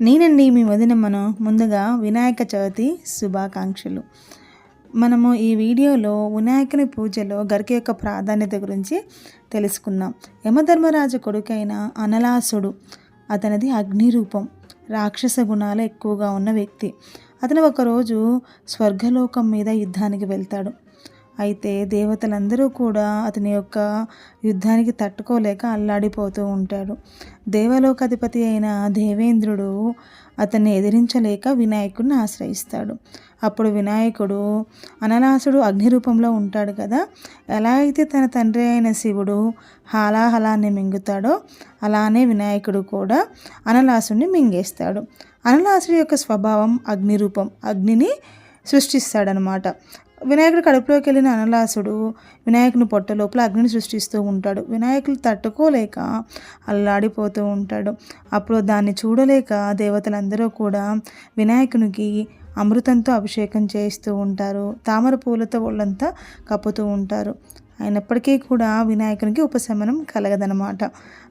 నేనండి మీ వదినమ్మను ముందుగా వినాయక చవితి శుభాకాంక్షలు. మనము ఈ వీడియోలో వినాయకుని పూజలో గరిక యొక్క ప్రాధాన్యత గురించి తెలుసుకుందాం. యమధర్మరాజు కొడుకైన అనలాసుడు అతనిది అగ్ని రూపం రాక్షస గుణాలు ఎక్కువగా ఉన్న వ్యక్తి. అతను ఒకరోజు స్వర్గలోకం మీద యుద్ధానికి వెళ్తాడు. అయితే దేవతలందరూ కూడా అతని యొక్క యుద్ధానికి తట్టుకోలేక అల్లాడిపోతూ ఉంటాడు దేవలోకాధిపతి అయిన దేవేంద్రుడు అతన్ని ఎదిరించలేక వినాయకుడిని ఆశ్రయిస్తాడు. అప్పుడు వినాయకుడు అనలాసుడు అగ్ని రూపంలో ఉంటాడు కదా. ఎలా అయితే తన తండ్రి అయిన శివుడు హాలాహలాన్ని మింగుతాడో అలానే వినాయకుడు కూడా అనలాసుడిని మింగేస్తాడు. అనలాసుడి యొక్క స్వభావం అగ్ని రూపం అగ్నిని సృష్టిస్తాడనమాట వినాయకుడు కడుపులోకి వెళ్ళిన అనలాసుడు వినాయకుని పొట్ట లోపల అగ్నిని సృష్టిస్తూ ఉంటాడు. వినాయకులు తట్టుకోలేక అల్లాడిపోతూ ఉంటాడు. అప్పుడు దాన్ని చూడలేక దేవతలందరూ కూడా వినాయకునికి అమృతంతో అభిషేకం చేస్తూ ఉంటారు. తామర పూలతో వాళ్ళంతా కప్పుతూ ఉంటారు. అయినప్పటికీ కూడా వినాయకునికి ఉపశమనం కలగదనమాట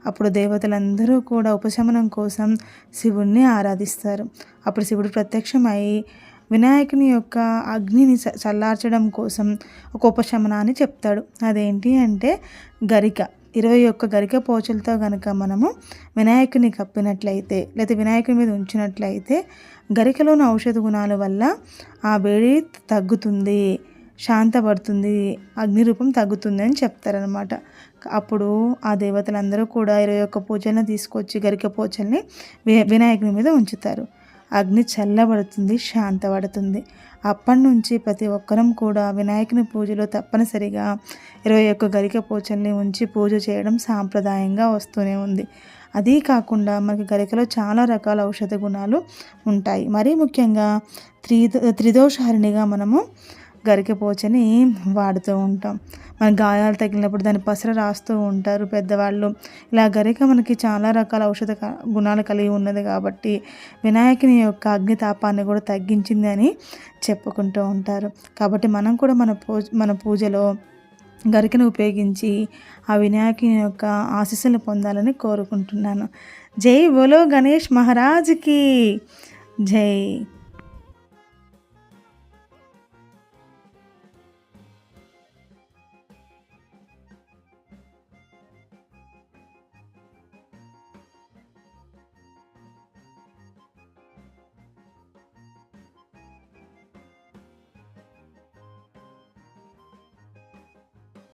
అప్పుడు దేవతలందరూ కూడా ఉపశమనం కోసం శివుణ్ణి ఆరాధిస్తారు. అప్పుడు శివుడు ప్రత్యక్షమై వినాయకుని యొక్క అగ్నిని చల్లార్చడం కోసం ఒక ఉపశమనాన్ని చెప్తాడు. అదేంటి అంటే గరిక. ఇరవై ఒక్క గరిక పోచలతో కనుక మనము వినాయకుని కప్పినట్లయితే లేదా వినాయకుని మీద ఉంచినట్లయితే గరికలోని ఔషధ గుణాల వల్ల ఆ వేడి తగ్గుతుంది శాంతపడుతుంది అగ్ని రూపం తగ్గుతుంది అని చెప్తారనమాట అప్పుడు ఆ దేవతలందరూ కూడా ఇరవై ఒక్క పూజలను తీసుకొచ్చి గరిక పూజల్ని వినాయకుని మీద ఉంచుతారు. అగ్ని చల్లబడుతుంది శాంతపడుతుంది. అప్పటి నుంచి ప్రతి ఒక్కరం కూడా వినాయకుని పూజలో తప్పనిసరిగా ఇరవై ఒక్క గరిక పూజల్ని ఉంచి పూజ చేయడం సాంప్రదాయంగా వస్తూనే ఉంది. అదీ కాకుండా మనకి గరికలో చాలా రకాల ఔషధ గుణాలు ఉంటాయి. మరీ ముఖ్యంగా త్రి త్రిదోషహారిణిగా మనము గరికపోచని వాడుతూ ఉంటాం. మన గాయాలు తగిలినప్పుడు దాన్ని పసర రాస్తూ ఉంటారు పెద్దవాళ్ళు. ఇలా గరిక మనకి చాలా రకాల ఔషధ గుణాలు కలిగి ఉన్నది కాబట్టి వినాయకుని యొక్క అగ్నితాపాన్ని కూడా తగ్గించింది అని చెప్పుకుంటూ ఉంటారు. కాబట్టి మనం కూడా మన పూజ మన పూజలో గరికను ఉపయోగించి ఆ వినాయకుని యొక్క ఆశీస్సులు పొందాలని కోరుకుంటున్నాను. జై బోలో గణేష్ మహారాజ్కి జై.